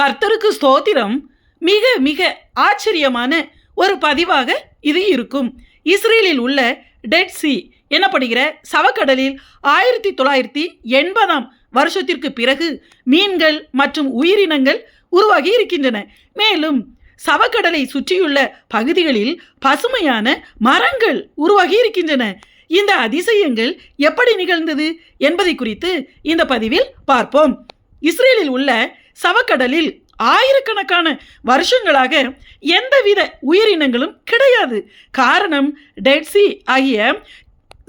கர்த்தருக்கு ஸ்தோத்திரம். மிக மிக ஆச்சரியமான ஒரு பதிவாக இது இருக்கும். இஸ்ரேலில் உள்ள டெட் சி எனப்படுகிற சவக்கடலில் ஆயிரத்தி தொள்ளாயிரத்தி எண்பதாம் வருஷத்திற்கு பிறகு மீன்கள் மற்றும் உயிரினங்கள் உருவாகி இருக்கின்றன. மேலும் சவக்கடலை சுற்றியுள்ள பகுதிகளில் பசுமையான மரங்கள் உருவாகி இருக்கின்றன. இந்த அதிசயங்கள் எப்படி நிகழ்ந்தது என்பதை குறித்து இந்த பதிவில் பார்ப்போம். இஸ்ரேலில் உள்ள சவக்கடலில் ஆயிரக்கணக்கான வருஷங்களாக எந்தவித உயிரினங்களும் கிடையாது. காரணம் டெட்சி ஆகிய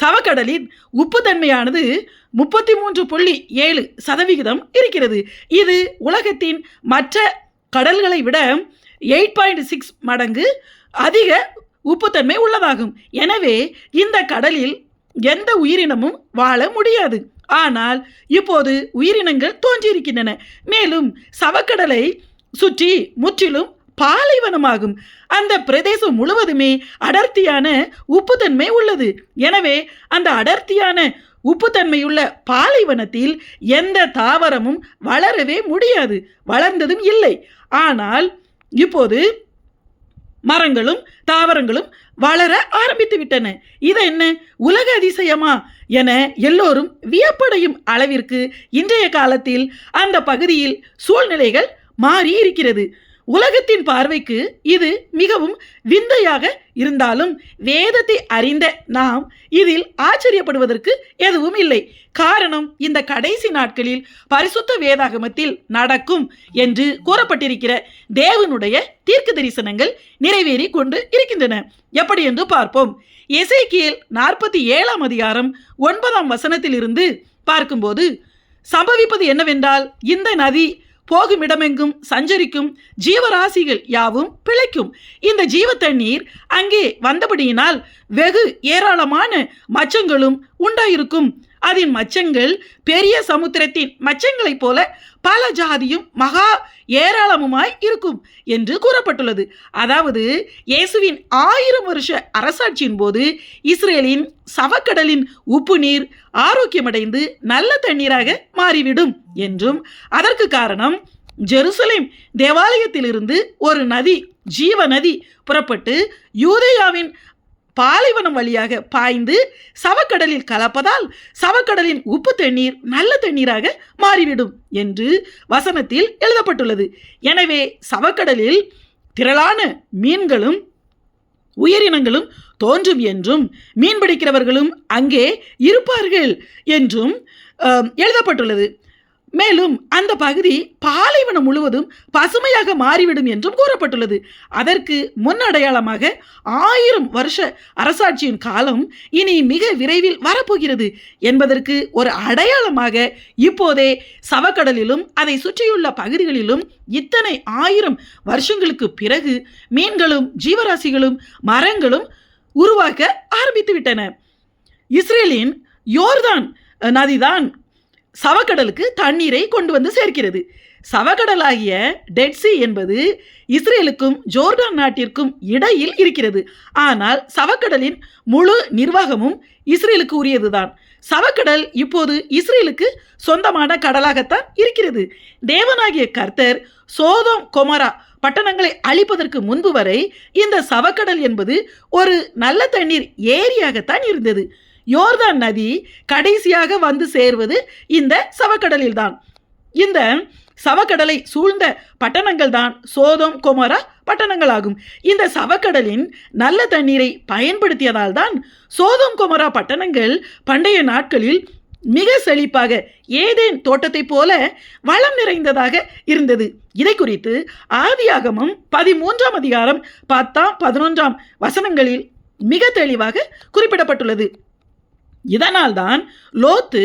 சவக்கடலின் உப்புத்தன்மையானது முப்பத்தி மூன்று புள்ளி ஏழு சதவிகிதம் இருக்கிறது. இது உலகத்தின் மற்ற கடல்களை விட எயிட் பாயிண்ட் சிக்ஸ் மடங்கு அதிக உப்புத்தன்மை உள்ளதாகும். எனவே இந்த கடலில் எந்த உயிரினமும் வாழ முடியாது. ஆனால் இப்போது உயிரினங்கள் தோன்றியிருக்கின்றன. மேலும் சவக்கடலை சுற்றி முற்றிலும் பாலைவனமாகும். அந்த பிரதேசம் முழுவதுமே அடர்த்தியான உப்புத்தன்மை உள்ளது. எனவே அந்த அடர்த்தியான உப்புத்தன்மையுள்ள பாலைவனத்தில் எந்த தாவரமும் வளரவே முடியாது. வளர்ந்ததும் இல்லை. ஆனால் இப்போது மரங்களும் தாவரங்களும் வளர ஆரம்பித்து விட்டன. இது என்ன? உலக அதிசயமா? என எல்லோரும் வியப்படையும் அளவிற்கு இன்றைய காலத்தில் அந்த பகுதியில் சூழ்நிலைகள் மாறி இருக்கிறது உலகத்தின் பார்வைக்கு இது மிகவும் விந்தையாக இருந்தாலும் வேதத்தை அறிந்த நாம் இதில் ஆச்சரியப்படுவதற்கு எதுவும் இல்லை. காரணம் இந்த கடைசி நாட்களில் பரிசுத்த வேதாகமத்தில் நடக்கும் என்று கூறப்பட்டிருக்கிற தேவனுடைய தீர்க்க தரிசனங்கள் நிறைவேறி கொண்டு இருக்கின்றன. எப்படி என்று பார்ப்போம். எசேக்கியேல் நாற்பத்தி ஏழாம் அதிகாரம் ஒன்பதாம் வசனத்திலிருந்து பார்க்கும்போது சம்பவிப்பது என்னவென்றால் இந்த நதி போகும் இடமெங்கும் சஞ்சரிக்கும் ஜீவராசிகள் யாவும் பிழைக்கும். இந்த ஜீவ தண்ணீர் அங்கே வந்தபடியினால் வெகு ஏராளமான மச்சங்களும் உண்டாயிருக்கும். அதன் மச்சங்கள் பெரிய சமுத்திரத்தின் மச்சங்களைப் போல பல ஜாதியும் மகா ஏராளமுமாய் இருக்கும் என்று கூறப்பட்டுள்ளது. அதாவது இயேசுவின் ஆயிரம் வருஷ அரசாட்சியின் போது இஸ்ரேலின் சவக்கடலின் உப்பு நீர் ஆரோக்கியமடைந்து நல்ல தண்ணீராக மாறிவிடும் என்றும் அதற்கு காரணம் ஜெருசலேம் தேவாலயத்திலிருந்து ஒரு நதி ஜீவ நதி புறப்பட்டு யூதேயாவின் பாலைவனம் வழியாக பாய்ந்து சவக்கடலில் கலப்பதால் சவக்கடலின் உப்பு தண்ணீர் நல்ல தண்ணீராக மாறிவிடும் என்று வசனத்தில் எழுதப்பட்டுள்ளது. எனவே சவக்கடலில் திரளான மீன்களும் உயிரினங்களும் தோன்றும் என்றும் மீன் பிடிக்கிறவர்களும் அங்கே இருப்பார்கள் என்றும் எழுதப்பட்டுள்ளது. மேலும் அந்த பகுதி பாலைவனம் முழுவதும் பசுமையாக மாறிவிடும் என்றும் கூறப்பட்டுள்ளது. அதற்கு முன்னடையாளமாக ஆயிரம் வருஷ அரசாட்சியின் காலம் இனி மிக விரைவில் வரப்போகிறது என்பதற்கு ஒரு அடையாளமாக இப்போதே சவக்கடலிலும் அதை சுற்றியுள்ள பகுதிகளிலும் இத்தனை ஆயிரம் வருஷங்களுக்கு பிறகு மீன்களும் ஜீவராசிகளும் மரங்களும் உருவாக்க ஆரம்பித்து விட்டன இஸ்ரேலின் யோர்தான் நதிதான் சவக்கடலுக்கு தண்ணீரை கொண்டு வந்து சேர்க்கிறது. சவக்கடலாகிய டெட்சி என்பது இஸ்ரேலுக்கும் ஜோர்டான் நாட்டிற்கும் இடையில் இருக்கிறது. ஆனால் சவக்கடலின் முழு நிர்வாகமும் இஸ்ரேலுக்கு உரியதுதான். சவக்கடல் இப்போது இஸ்ரேலுக்கு சொந்தமான கடலாகத்தான் இருக்கிறது. தேவனாகிய கர்த்தர் சோதோம் கொமரா பட்டணங்களை அழிப்பதற்கு முன்பு வரை இந்த சவக்கடல் என்பது ஒரு நல்ல தண்ணீர் ஏரியாகத்தான் இருந்தது. யோர்தான் நதி கடைசியாக வந்து சேர்வது இந்த சவக்கடலில்தான். இந்த சவக்கடலை சூழ்ந்த பட்டணங்கள் தான் சோதம் கொமரா பட்டணங்களாகும். இந்த சவக்கடலின் நல்ல தண்ணீரை பயன்படுத்தியதால் தான் சோதம் கொமரா பட்டணங்கள் பண்டைய நாட்களில் மிக செழிப்பாக ஏதேன் தோட்டத்தைப் போல வளம் நிறைந்ததாக இருந்தது. இதை குறித்து ஆதியாகமம் பதிமூன்றாம் அதிகாரம் பத்தாம் பதினொன்றாம் வசனங்களில் மிக தெளிவாக குறிப்பிடப்பட்டுள்ளது. இதனால்தான் லோத்து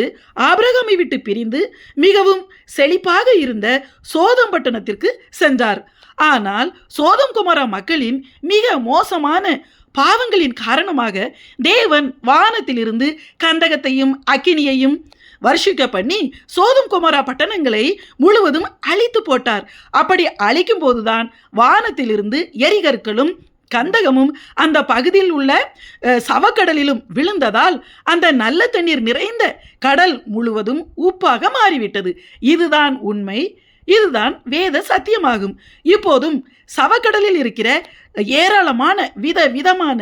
ஆபிரகாமை விட்டு பிரிந்து மிகவும் செழிப்பாக இருந்த சோதம் பட்டணத்திற்கு சென்றார். ஆனால் சோதம் குமாரா மக்களின் மிக மோசமான பாவங்களின் காரணமாக தேவன் வானத்திலிருந்து கந்தகத்தையும் அக்கினியையும் வருஷிக்க பண்ணி சோதம் குமாரா பட்டணங்களை முழுவதும் அழித்து போட்டார். அப்படி அழிக்கும் போதுதான் வானத்திலிருந்து எரிகற்களும் கந்தகமும் அந்த பகுதியில் உள்ள சவக்கடலிலும் விழுந்ததால் அந்த நல்ல தண்ணீர் நிறைந்த கடல் முழுவதும் உப்பாக மாறிவிட்டது. இதுதான் உண்மை. இதுதான் வேத சத்தியமாகும். இப்போதும் சவக்கடலில் இருக்கிற ஏராளமான வித விதமான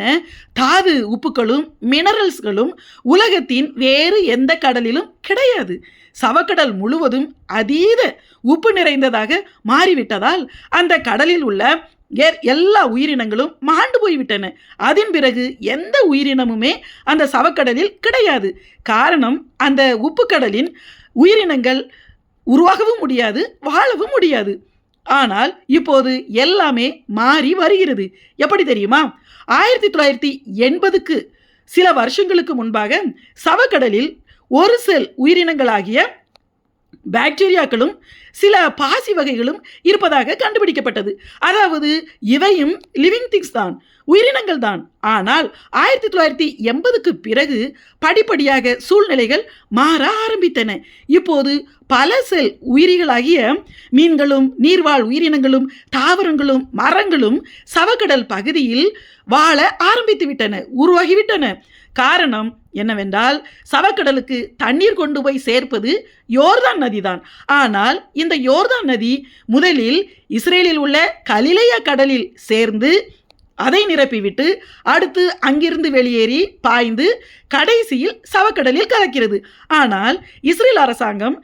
தாது உப்புகளும் மினரல்ஸ்களும் உலகத்தின் வேறு எந்த கடலிலும் கிடையாது. சவக்கடல் முழுவதும் அதீத உப்பு நிறைந்ததாக மாறிவிட்டதால் அந்த கடலில் உள்ள ஏர் எல்லா உயிரினங்களும் மாண்டு போய்விட்டன. அதன் பிறகு எந்த உயிரினமுமே அந்த சவக்கடலில் கிடையாது. காரணம் அந்த உப்புக்கடலின் உயிரினங்கள் உருவாகவும் முடியாது வாழவும் முடியாது. ஆனால் இப்போது எல்லாமே மாறி வருகிறது. எப்படி தெரியுமா? ஆயிரத்தி தொள்ளாயிரத்தி எண்பதுக்கு சில வருஷங்களுக்கு முன்பாக சவக்கடலில் ஒரு செல் உயிரினங்களாகிய பாக்டீரியாக்களும் சில பாசி வகைகளும் இருப்பதாக கண்டுபிடிக்கப்பட்டது. அதாவது இவையும் லிவிங் திங்ஸ் தான் உயிரினங்கள் தான். ஆனால் ஆயிரத்தி தொள்ளாயிரத்தி எண்பதுக்கு பிறகு படிப்படியாக சூழ்நிலைகள் மாற ஆரம்பித்தன. இப்போது பல செல் உயிரிகளாகிய மீன்களும் நீர்வாழ் உயிரினங்களும் தாவரங்களும் மரங்களும் சவக்கடல் பகுதியில் வாழ ஆரம்பித்து விட்டன உருவாகிவிட்டன. காரணம் என்னவென்றால் சவக்கடலுக்கு தண்ணீர் கொண்டு போய் சேர்ப்பது யோர்தான் நதிதான். ஆனால் இந்த யோர்தான் நதி முதலில் இஸ்ரேலில் உள்ள கலிலையா கடலில் சேர்ந்து அதை நிரப்பிவிட்டு அடுத்து அங்கிருந்து வெளியேறி பாய்ந்து கடைசியில் சவக்கடலில் கலக்கிறது. ஆனால் இஸ்ரேல் அரசாங்கம்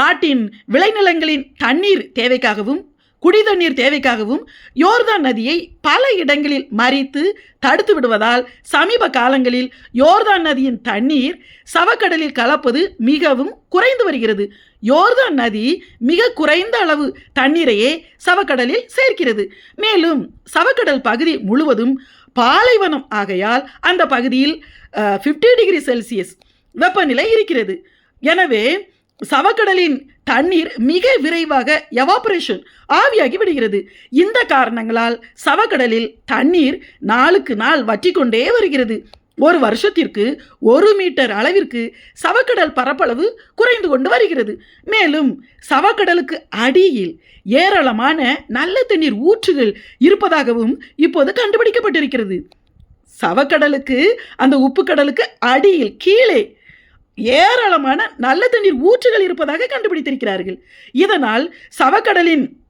நாட்டின் விளைநிலங்களின் தண்ணீர் தேவைக்காகவும் குடிதண்ணீர் தேவைக்காகவும் யோர்தான் நதியை பல இடங்களில் மறித்து தடுத்து விடுவதால் சமீப காலங்களில் யோர்தான் நதியின் தண்ணீர் சவக்கடலில் கலப்பது மிகவும் குறைந்து வருகிறது. யோர்தான் நதி மிக குறைந்த அளவு தண்ணீரையே சவக்கடலில் சேர்க்கிறது. மேலும் சவக்கடல் பகுதி முழுவதும் பாலைவனம் ஆகையால் அந்த பகுதியில் ஃபிஃப்டி டிகிரி செல்சியஸ் வெப்பநிலை இருக்கிறது. எனவே சவக்கடலின் தண்ணீர் மிக விரைவாக எவாபரேஷன் ஆவியாகி விடுகிறது. இந்த காரணங்களால் சவக்கடலில் தண்ணீர் நாளுக்கு நாள் வற்றிக்கொண்டே வருகிறது. ஒரு வருஷத்திற்கு ஒரு மீட்டர் அளவிற்கு சவக்கடல் பரப்பளவு குறைந்து கொண்டு வருகிறது. மேலும் சவக்கடலுக்கு அடியில் ஏராளமான நல்ல தண்ணீர் ஊற்றுகள் இருப்பதாகவும் இப்போது கண்டுபிடிக்கப்பட்டிருக்கிறது. சவக்கடலுக்கு அந்த உப்பு கடலுக்கு அடியில் கீழே ஏராளமான நல்ல தண்ணீர் ஊற்றுகள் இருப்பதாக கண்டுபிடித்திருக்கிறார்கள். இதனால் சவக்கடலின்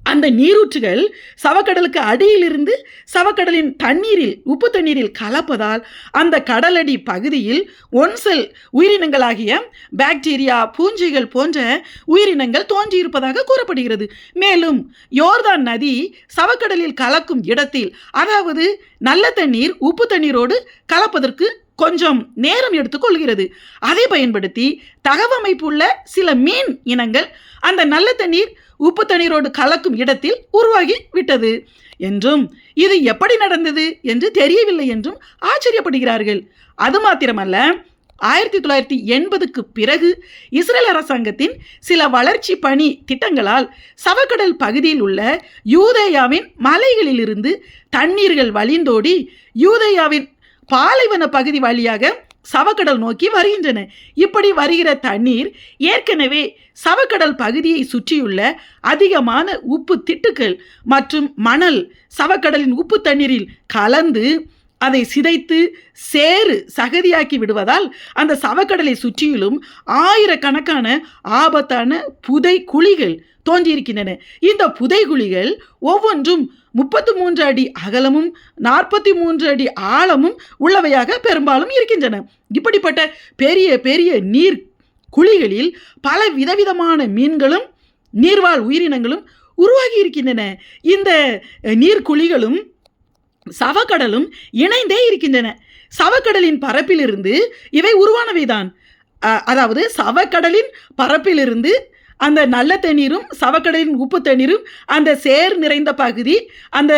அந்த நீரூற்றுகள் சவக்கடலுக்கு அடியிலிருந்து சவக்கடலின் தண்ணீரில் உப்பு தண்ணீரில் கலப்பதால் அந்த கடலடி பகுதியில் ஒன்செல் உயிரினங்களாகிய பாக்டீரியா பூஞ்சைகள் போன்ற உயிரினங்கள் தோன்றியிருப்பதாக கூறப்படுகிறது. மேலும் யோர்தான் நதி சவக்கடலில் கலக்கும் இடத்தில் அதாவது நல்ல தண்ணீர் உப்பு தண்ணீரோடு கலப்பதற்கு கொஞ்சம் நேரம் எடுத்துக்கொள்கிறது. அதை பயன்படுத்தி தகவமைப்புள்ள சில மீன் இனங்கள் அந்த நல்ல தண்ணீர் உப்பு தண்ணீரோடு கலக்கும் இடத்தில் உருவாகி விட்டது என்றும் இது எப்படி நடந்தது என்று தெரியவில்லை என்றும் ஆச்சரியப்படுகிறார்கள். அது மாத்திரமல்ல ஆயிரத்தி தொள்ளாயிரத்தி எண்பதுக்கு பிறகு இஸ்ரேல் அரசாங்கத்தின் சில வளர்ச்சி பணி திட்டங்களால் சவக்கடல் பகுதியில் உள்ள யூதேயாவின் மலைகளிலிருந்து தண்ணீர்கள் வழிந்தோடி யூதேயாவின் பாலைவன பகுதி வழியாக சவக்கடல் நோக்கி வருகின்றன. இப்படி வருகிற தண்ணீர் ஏற்கனவே சவக்கடல் பகுதியை சுற்றியுள்ள அதிகமான உப்பு திட்டுக்கள் மற்றும் மணல் சவக்கடலின் உப்பு தண்ணீரில் கலந்து அதை சிதைத்து சேறு சகதியாக்கி விடுவதால் அந்த சவக்கடலை சுற்றியிலும் ஆயிரக்கணக்கான ஆபத்தான புதை குழிகள் தோன்றியிருக்கின்றன. இந்த புதை குழிகள் ஒவ்வொன்றும் முப்பத்து மூன்று அடி அகலமும் நாற்பத்தி மூன்று அடி ஆழமும் உள்ளவையாக பெரும்பாலும் இருக்கின்றன. இப்படிப்பட்ட பெரிய பெரிய நீர் குழிகளில் பல விதவிதமான மீன்களும் நீர்வாழ் உயிரினங்களும் உருவாகி இருக்கின்றன. இந்த நீர்க்குழிகளும் சவக்கடலும் இணைந்தே இருக்கின்றன. சவக்கடலின் பரப்பிலிருந்து இவை உருவானவைதான். அதாவது சவக்கடலின் பரப்பிலிருந்து அந்த நல்ல தண்ணீரும் சவக்கடலின் உப்பு தண்ணீரும் அந்த சேர் நிறைந்த பகுதி அந்த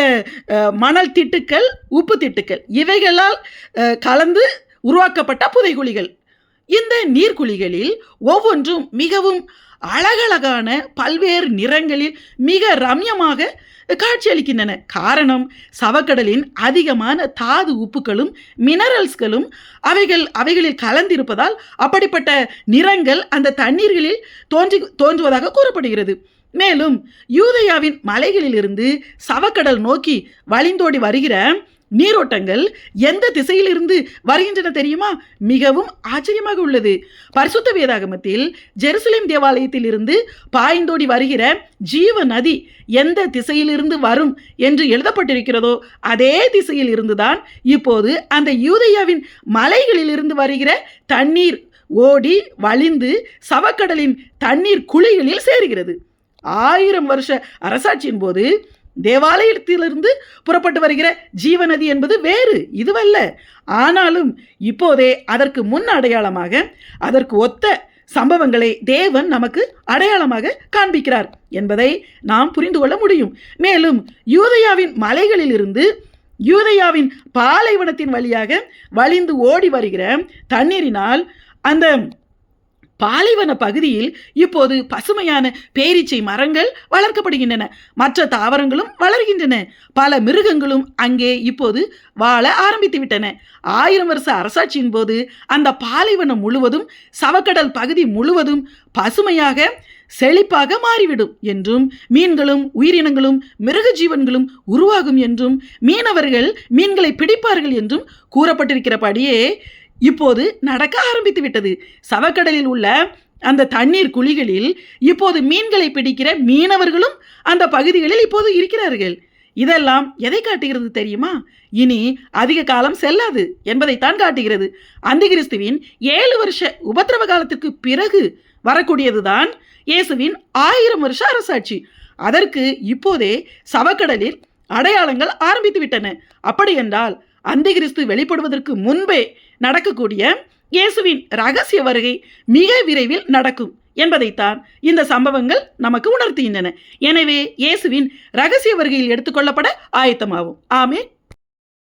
மணல் திட்டுக்கள் உப்பு திட்டுக்கள் இவைகளால் கலந்து உருவாக்கப்பட்ட புதைகுழிகள். இந்த நீர்க்குழிகளில் ஒவ்வொன்றும் மிகவும் அழகழகான பல்வேறு நிறங்களில் மிக ரம்யமாக காட்சியளிக்கின்றன. காரணம் சவக்கடலின் அதிகமான தாது உப்புகளும் மினரல்ஸ்களும் அவைகள் அவைகளில் கலந்திருப்பதால் அப்படிப்பட்ட நிறங்கள் அந்த தண்ணீர்களில் தோன்றி தோன்றுவதாக கூறப்படுகிறது. மேலும் யூதயாவின் மலைகளிலிருந்து சவக்கடல் நோக்கி வழிந்தோடி வருகிற நீரோட்டங்கள் எந்த திசையிலிருந்து வருகின்றன தெரியுமா? மிகவும் ஆச்சரியமாக உள்ளது. பரிசுத்த வேதாகமத்தில் ஜெருசலேம் தேவாலயத்தில் இருந்து பாய்ந்தோடி வருகிற ஜீவ நதி எந்த திசையிலிருந்து வரும் என்று எழுதப்பட்டிருக்கிறதோ அதே திசையில் இருந்துதான் இப்போது அந்த யூதையாவின் மலைகளிலிருந்து வருகிற தண்ணீர் ஓடி வழிந்து சவக்கடலின் தண்ணீர் குழிகளில் சேருகிறது. ஆயிரம் வருஷ அரசாட்சியின் போது தேவாலயத்திலிருந்து புறப்பட்டு வருகிற ஜீவநதி என்பது வேறு இதுவல்ல. ஆனாலும் இப்போதே அதற்கு முன் அடையாளமாக அதற்கு ஒத்த சம்பவங்களை தேவன் நமக்கு அடையாளமாக காண்பிக்கிறார் என்பதை நாம் புரிந்து கொள்ள முடியும். மேலும் யூதயாவின் மலைகளிலிருந்து யூதயாவின் பாலைவனத்தின் வழியாக வழிந்து ஓடி வருகிற தண்ணீரினால் அந்த பாலைவன பகுதியில் இப்போது பசுமையான பேரீச்சை மரங்கள் வளர்க்கப்படுகின்றன. மற்ற தாவரங்களும் வளர்கின்றன. பல மிருகங்களும் அங்கே இப்போது வாழ ஆரம்பித்து விட்டன ஆயிரம் வருஷ அரசாட்சியின் போது அந்த பாலைவனம் முழுவதும் சவக்கடல் பகுதி முழுவதும் பசுமையாக செழிப்பாக மாறிவிடும் என்றும் மீன்களும் உயிரினங்களும் மிருக ஜீவன்களும் உருவாகும் என்றும் மீனவர்கள் மீன்களை பிடிப்பார்கள் என்றும் கூறப்பட்டிருக்கிறபடியே இப்போது நடக்க ஆரம்பித்து விட்டது. சவக்கடலில் உள்ள அந்த தண்ணீர் குழிகளில் இப்போது மீன்களை பிடிக்கிற மீனவர்களும் அந்த பகுதிகளில் இப்போது இருக்கிறார்கள். இதெல்லாம் எதை காட்டுகிறது தெரியுமா? இனி அதிக காலம் செல்லாது என்பதைத்தான் காட்டுகிறது. அந்திகிறிஸ்துவின் ஏழு வருஷ உபத்திரவ காலத்திற்கு பிறகு வரக்கூடியதுதான் இயேசுவின் ஆயிரம் வருஷ அரசாட்சி. அதற்கு இப்போதே சவக்கடலில் அடையாளங்கள் ஆரம்பித்து விட்டன. அப்படியென்றால் அந்திகிறிஸ்து வெளிப்படுவதற்கு முன்பே நடக்கக்கூடிய இயேசுவின் ரகசிய வருகை மிக விரைவில் நடக்கும் என்பதைத்தான் இந்த சம்பவங்கள் நமக்கு உணர்த்துகின்றன. எனவே இயேசுவின் ரகசிய வருகையில் எடுத்துக்கொள்ளப்பட ஆயத்தமாகும் ஆமே